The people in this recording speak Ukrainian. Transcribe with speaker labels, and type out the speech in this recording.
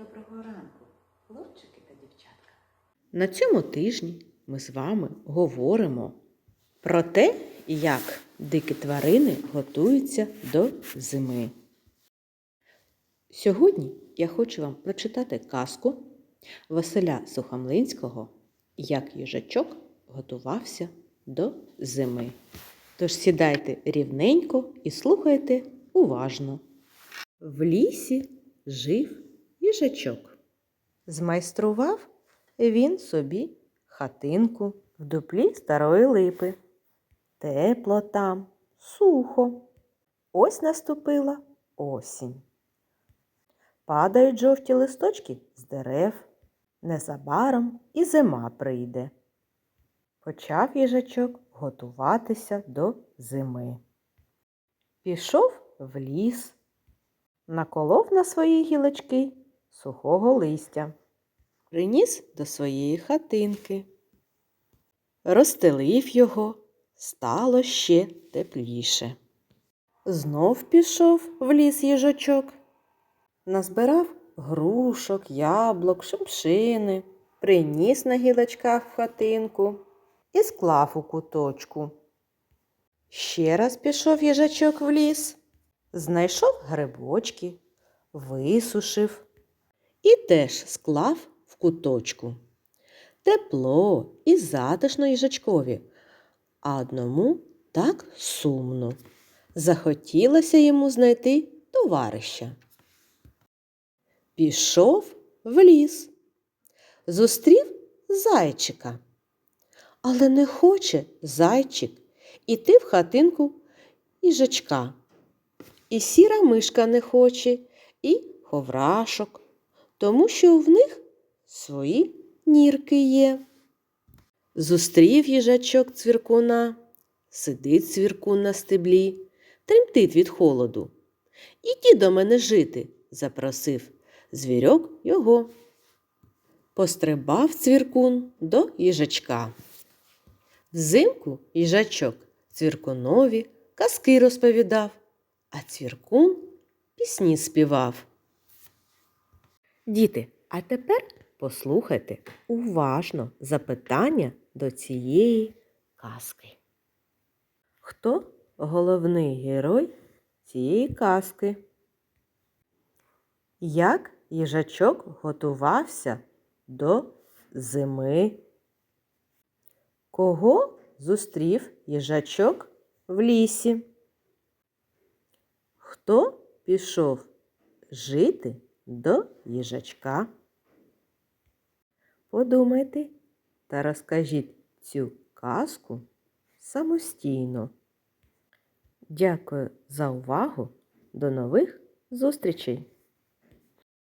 Speaker 1: Доброго ранку, хлопчики та дівчатка. На цьому тижні ми з вами говоримо про те, як дикі тварини готуються до зими. Сьогодні я хочу вам прочитати казку Василя Сухомлинського Як їжачок готувався до зими. Тож сідайте рівненько і слухайте уважно. В лісі жив їжачок. Змайстрував він собі хатинку в дуплі старої липи. Тепло там, сухо. Ось наступила осінь. Падають жовті листочки з дерев. Незабаром і зима прийде. Почав їжачок готуватися до зими. Пішов в ліс, наколов на свої гілочки сухого листя, приніс до своєї хатинки, розстелив його, стало ще тепліше. Знов пішов в ліс їжачок, назбирав грушок, яблук, шимшини, приніс на гілочках в хатинку і склав у куточку. Ще раз пішов їжачок в ліс, знайшов грибочки, висушив і теж склав в куточку. Тепло і затишно їжачкові, а одному так сумно. Захотілося йому знайти товариша. Пішов в ліс, зустрів зайчика. Але не хоче зайчик іти в хатинку їжачка. І сіра мишка не хоче, і ховрашок, тому що в них свої нірки є. Зустрів їжачок цвіркуна, сидить цвіркун на стеблі, тремтить від холоду. Іди до мене жити, запросив звірьок його. Пострибав цвіркун до їжачка. Взимку їжачок цвіркунові казки розповідав, а цвіркун пісні співав. Діти, а тепер послухайте уважно запитання до цієї казки. Хто головний герой цієї казки? Як їжачок готувався до зими? Кого зустрів їжачок в лісі? Хто пішов жити до їжачка? Подумайте та розкажіть цю казку самостійно. Дякую за увагу. До нових зустрічей!